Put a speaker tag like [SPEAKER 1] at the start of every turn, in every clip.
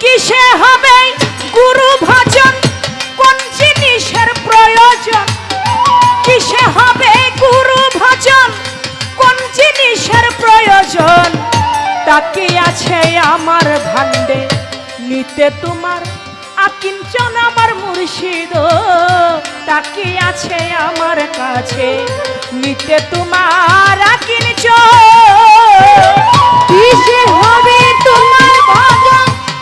[SPEAKER 1] কিসে হবে গুরু ভজন? কোন জিনিসের প্রয়োজন? কিসে হবে গুরু ভজন? কোন জিনিসের প্রয়োজন? তাকে আছে আমার ভান্ডে নিতে তোমার আকিঞ্চন আমার মুর্শিদ। তাকে আছে আমার কাছে, নিতে তোমার আকিঞ্চন।
[SPEAKER 2] কিসে হবে তোমার ভজন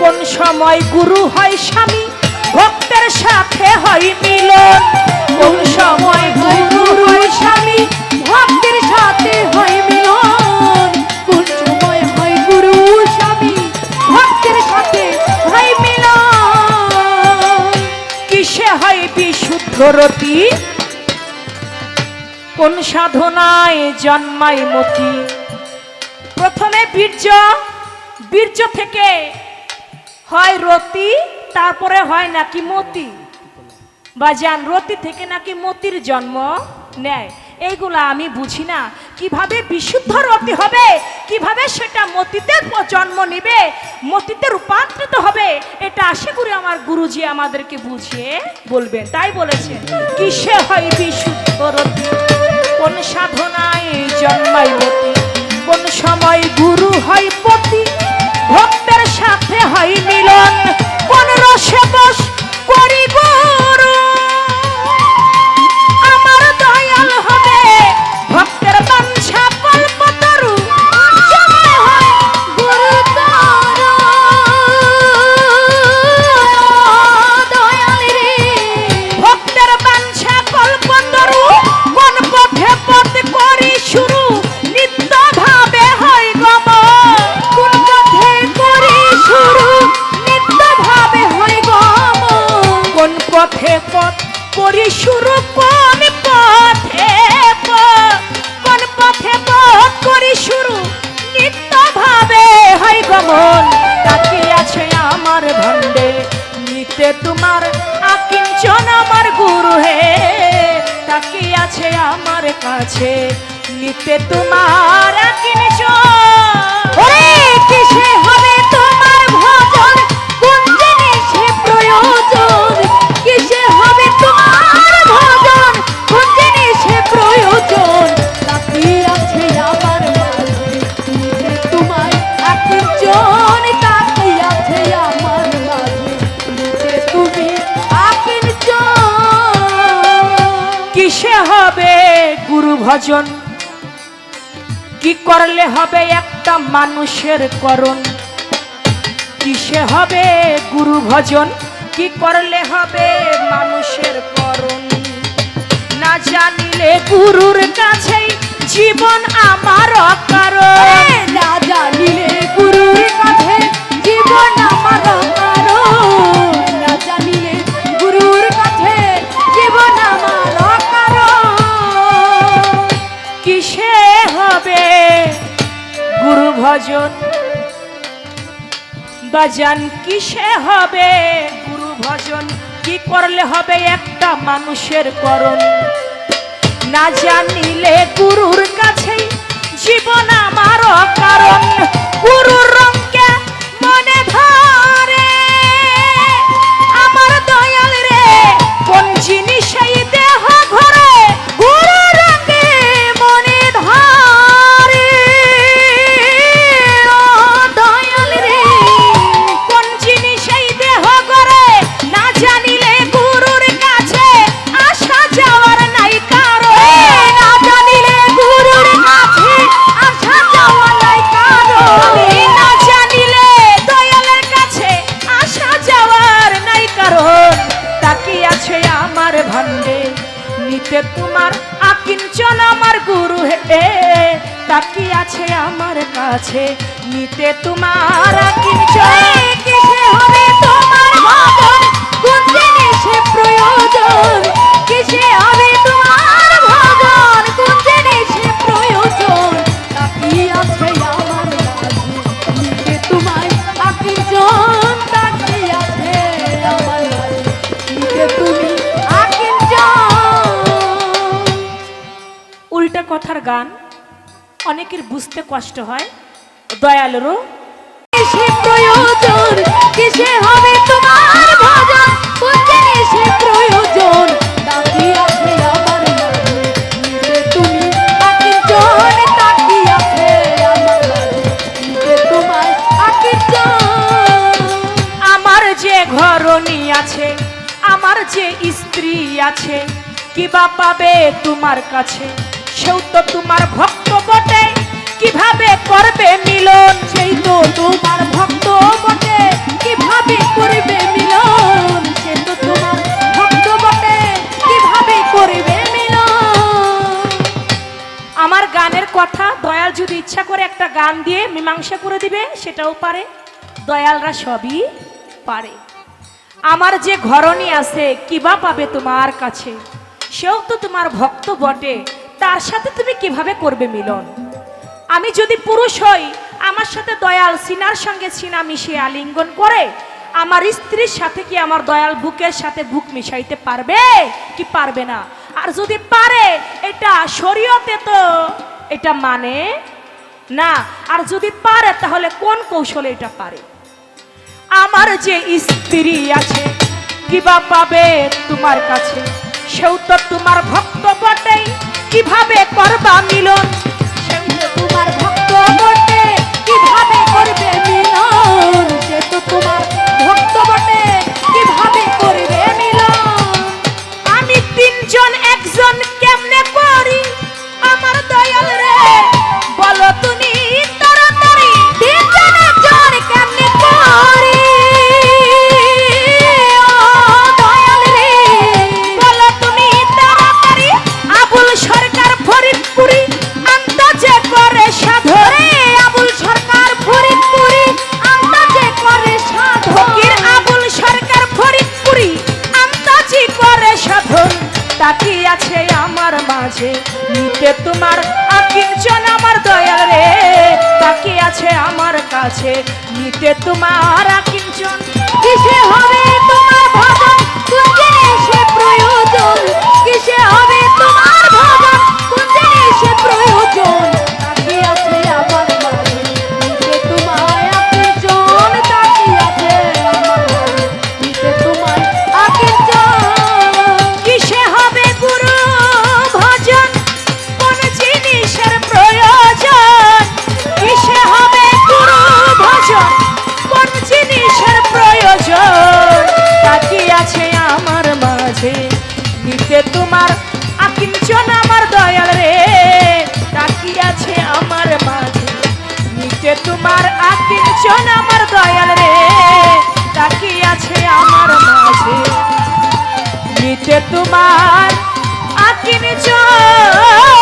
[SPEAKER 2] কোন
[SPEAKER 1] সময় গুরু হয় স্বামী, ভক্তের সাথে হয় মিলন। কোন সময় গুরু হয় স্বামী,
[SPEAKER 2] ভক্তের সাথে হয় মিলন। কোন সময় হয় গুরু স্বামী, ভক্তের সাথে হয় মিলন।
[SPEAKER 1] কিসে হয় বিশুদ্ধ রতি? কোন সাধনায় জন্মায় মতি? প্রথমে বীর্য বীর্য থেকে হয় রতি, তারপরে হয় নাকি মতি? বা যান রতি থেকে নাকি মতির জন্ম নেয়? এইগুলা আমি বুঝি না। কীভাবে বিশুদ্ধ রতি হবে? কীভাবে সেটা মতিতে জন্ম নিবে? মতিতে রূপান্তরিত হবে? এটা আশা করি আমার গুরুজি আমাদেরকে বুঝিয়ে বলবেন। তাই বলেছেন কিসে হয় বিশুদ্ধ রতি? কোন সাধনায় গমন তাকে আছে আমার ভণ্ডে, নিতে তোমার আকিঞ্চন আমার গুরু হে। তাকে আছে আমার কাছে, নিতে তোমার আকিঞ্চন।
[SPEAKER 2] ওরে, কিসে হবে ভজন।
[SPEAKER 1] কি করলে হবে একটা মানুষের করণ? কিসে হবে গুরু ভজন? কি করলে হবে মানুষের করণ? না জানিলে গুরুর কাছেই জীবন আমার অকারণ।
[SPEAKER 2] না জানিলে গুরুর কাছে
[SPEAKER 1] ভজন। বাজান কিসে হবে গুরু ভজন? কি করলে হবে একটা মানুষের করণ? না জানিলে গুরুর কাছে জীবন আমার কারণ গুরুর রঙকে গুরু হে তাকি আছে আমার কাছে। নিতে তোমার কিসে হবে তোমার মতন কোন জিনিসে প্রয়োজন?
[SPEAKER 2] কিসে হবে তোমার
[SPEAKER 1] গান, অনেকের বুঝতে কষ্ট হয়। দয়ালেরও
[SPEAKER 2] কিসে প্রয়োজন, কিসে হবে তোমার প্রয়োজন? আমার
[SPEAKER 1] যে ঘরণী আছে, আমার যে স্ত্রী আছে কিবা পাবে তোমার কাছে? সেও তো তোমার ভক্ত বটে। কীভাবে করবে মিলন?
[SPEAKER 2] সেই তো তোমার ভক্ত বটে। কীভাবে করবে মিলন? সে তো তোমার ভক্ত বটে। কীভাবে করবে মিলন?
[SPEAKER 1] আমার গানের কথা দয়াল যদি ইচ্ছা করে একটা গান দিয়ে মীমাংসা করে দিবে, সেটাও পারে। দয়ালরা সবই পারে। আমার যে ঘরণী আছে, কিবা পাবে তোমার কাছে? সেও তো তোমার ভক্ত বটে। তার সাথে তুমি কীভাবে করবে মিলন? আমি যদি পুরুষ হই, আমার সাথে দয়াল সিনার সঙ্গে সিনা মিশিয়ে আলিঙ্গন করে, আমার স্ত্রীর সাথে কি আমার দয়াল বুকের সাথে বুক মিশাইতে পারবে? কি পারবে না? আর যদি পারে, এটা শরীয়তে তো এটা মানে না। আর যদি পারে, তাহলে কোন কৌশলে এটা পারে? আমার যে স্ত্রী আছে কিবা পাবে তোমার কাছে? সেও তো তোমার ভক্ত বটেই। কীভাবে করবা মিলন?
[SPEAKER 2] তোমার ভক্ত বটে। কীভাবে করবে মিলন? তো তোমার ভক্ত বটে।
[SPEAKER 1] আমার মাঝে, নিতে তোমার আকিঞ্চন আমার দয়াল রে। তাকি আছে আমার কাছে, নিতে তোমার আকিঞ্চন
[SPEAKER 2] কিসে হবে তোমার ভজন? কিসে হবে ভীষণ আমার
[SPEAKER 1] দয়াল রে। আছে আমার মাঝে। নিতে তোমার আকিনে চল